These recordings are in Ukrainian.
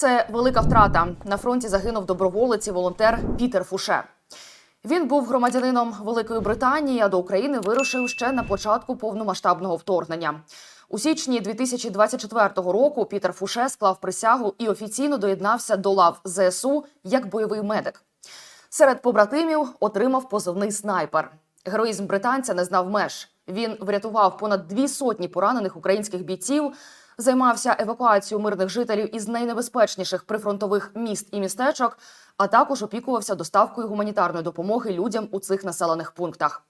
Це велика втрата. На фронті загинув доброволець і волонтер Пітер Фуше. Він був громадянином Великої Британії, а до України вирушив ще на початку повномасштабного вторгнення. У січні 2024 року Пітер Фуше склав присягу і офіційно доєднався до лав ЗСУ як бойовий медик. Серед побратимів отримав позивний снайпер. Героїзм британця не знав меж. Він врятував понад дві сотні поранених українських бійців, займався евакуацією мирних жителів із найнебезпечніших прифронтових міст і містечок, а також опікувався доставкою гуманітарної допомоги людям у цих населених пунктах.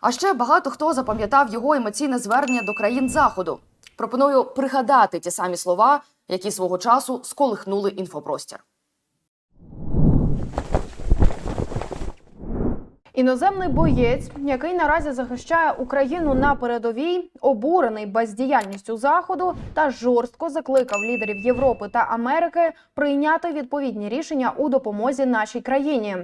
А ще багато хто запам'ятав його емоційне звернення до країн заходу. Пропоную пригадати ті самі слова, які свого часу сколихнули інфопростір. Іноземний боєць, який наразі захищає Україну на передовій, обурений бездіяльністю заходу та жорстко закликав лідерів Європи та Америки прийняти відповідні рішення у допомозі нашій країні.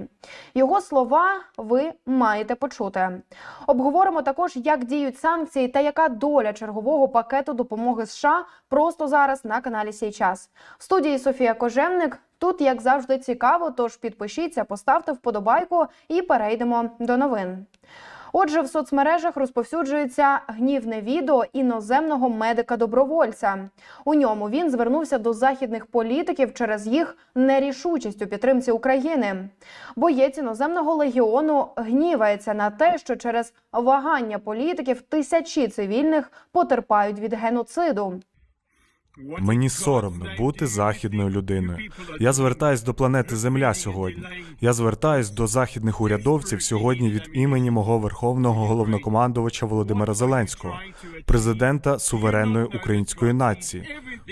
Його слова ви маєте почути. Обговоримо також, як діють санкції та яка доля чергового пакету допомоги США просто зараз на каналі Сій час. В студії Софія Кожевник. Тут, як завжди, цікаво, тож підпишіться, поставте вподобайку і перейдемо до новин. Отже, в соцмережах розповсюджується гнівне відео іноземного медика-добровольця. У ньому він звернувся до західних політиків через їх нерішучість у підтримці України. Боєць іноземного легіону гнівається на те, що через вагання політиків тисячі цивільних потерпають від геноциду. Мені соромно бути західною людиною. Я звертаюсь до планети Земля сьогодні. Я звертаюсь до західних урядовців сьогодні від імені мого верховного головнокомандувача Володимира Зеленського, президента суверенної української нації.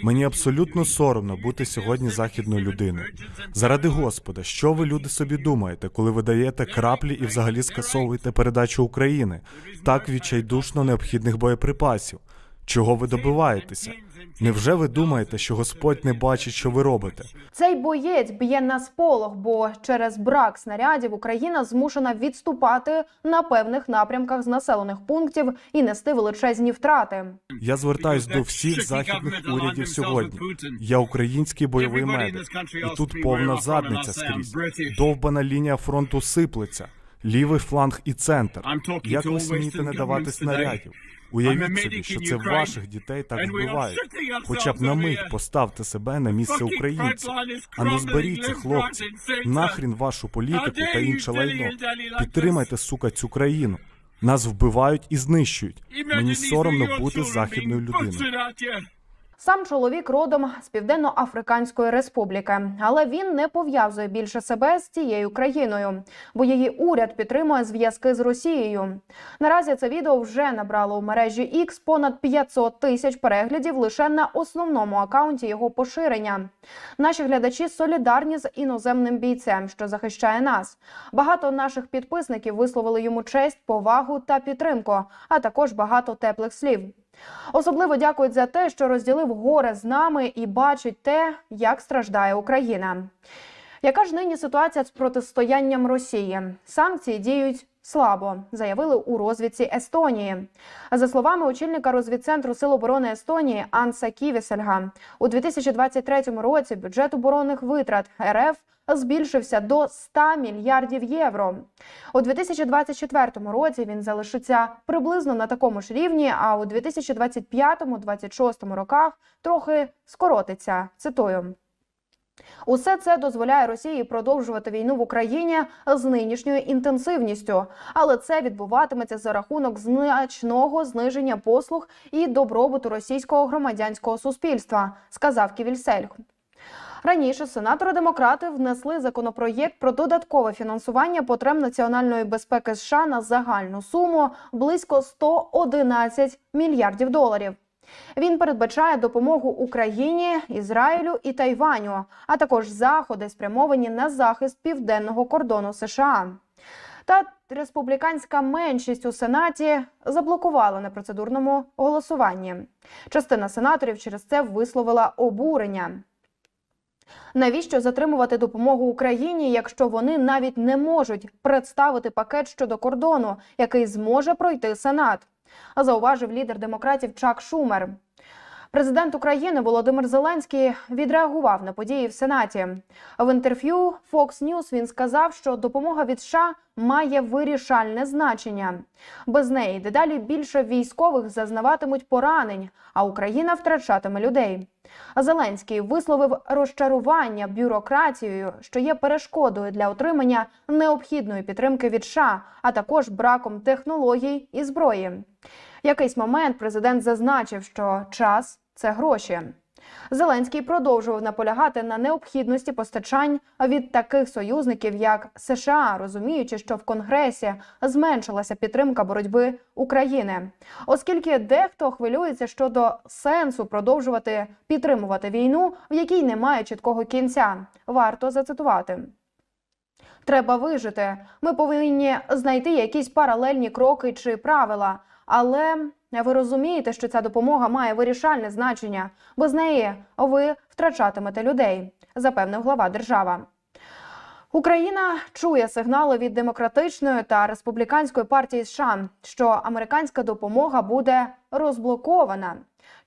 Мені абсолютно соромно бути сьогодні західною людиною. Заради Господа, що ви люди собі думаєте, коли ви даєте краплі і взагалі скасовуєте передачу України так відчайдушно необхідних боєприпасів? Чого ви добиваєтеся? Невже ви думаєте, що Господь не бачить, що ви робите? Цей боєць б'є на сполох, бо через брак снарядів Україна змушена відступати на певних напрямках з населених пунктів і нести величезні втрати. Я звертаюсь до всіх західних урядів сьогодні. Я український бойовий медик, і тут повна задниця скрізь. Довбана лінія фронту сиплеться, лівий фланг і центр. Як ви смієте не давати снарядів? Уявіть собі, що це ваших дітей так вбивають. Хоча б на мить поставте себе на місце українців. А ну зберіться, хлопці. Нахрін вашу політику та інше лайно. Підтримайте, сука, цю країну. Нас вбивають і знищують. Мені соромно бути західною людиною. Сам чоловік родом з Південно-Африканської Республіки, але він не пов'язує більше себе з цією країною, бо її уряд підтримує зв'язки з Росією. Наразі це відео вже набрало у мережі X понад 500 тисяч переглядів лише на основному акаунті його поширення. Наші глядачі солідарні з іноземним бійцем, що захищає нас. Багато наших підписників висловили йому честь, повагу та підтримку, а також багато теплих слів. Особливо дякують за те, що розділив горе з нами і бачить те, як страждає Україна. Яка ж нині ситуація з протистоянням Росії? Санкції діють слабо, заявили у розвідці Естонії. За словами очільника розвідцентру Сил оборони Естонії Анса Ківісельга, у 2023 році бюджет оборонних витрат РФ збільшився до 100 мільярдів євро. У 2024 році він залишиться приблизно на такому ж рівні, а у 2025-2026 роках трохи скоротиться. Цитую. Усе це дозволяє Росії продовжувати війну в Україні з нинішньою інтенсивністю, але це відбуватиметься за рахунок значного зниження послуг і добробуту російського громадянського суспільства, сказав Ківільсельх. Раніше сенатори-демократи внесли законопроєкт про додаткове фінансування потреб національної безпеки США на загальну суму близько 111 мільярдів доларів. Він передбачає допомогу Україні, Ізраїлю і Тайваню, а також заходи, спрямовані на захист південного кордону США. Та республіканська меншість у сенаті заблокувала непроцедурному голосуванні. Частина сенаторів через це висловила обурення. Навіщо затримувати допомогу Україні, якщо вони навіть не можуть представити пакет щодо кордону, який зможе пройти Сенат? Зауважив лідер демократів Чак Шумер. Президент України Володимир Зеленський відреагував на події в Сенаті. В інтерв'ю Fox News він сказав, що допомога від США має вирішальне значення. Без неї дедалі більше військових зазнаватимуть поранень, а Україна втрачатиме людей. Зеленський висловив розчарування бюрократією, що є перешкодою для отримання необхідної підтримки від США, а також браком технологій і зброї. Якийсь момент президент зазначив, що час це гроші. Зеленський продовжував наполягати на необхідності постачань від таких союзників, як США, розуміючи, що в Конгресі зменшилася підтримка боротьби України, оскільки дехто хвилюється щодо сенсу продовжувати підтримувати війну, в якій немає чіткого кінця. Варто зацитувати. Треба вижити. Ми повинні знайти якісь паралельні кроки чи правила. Але ви розумієте, що ця допомога має вирішальне значення. Без неї ви втрачатимете людей, запевнив глава держава. Україна чує сигнали від демократичної та республіканської партії США, що американська допомога буде розблокована.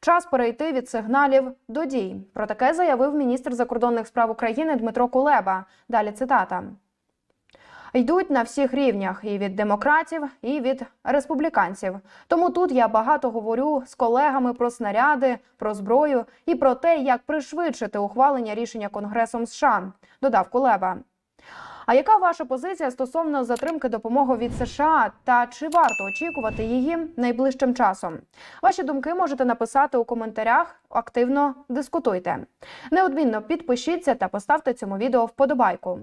Час перейти від сигналів до дій. Про таке заявив міністр закордонних справ України Дмитро Кулеба. Далі цитата. Йдуть на всіх рівнях і від демократів, і від республіканців. Тому тут я багато говорю з колегами про снаряди, про зброю і про те, як пришвидшити ухвалення рішення Конгресом США, додав Кулеба. А яка ваша позиція стосовно затримки допомоги від США та чи варто очікувати її найближчим часом? Ваші думки можете написати у коментарях. Активно дискутуйте. Неодмінно підпишіться та поставте цьому відео вподобайку.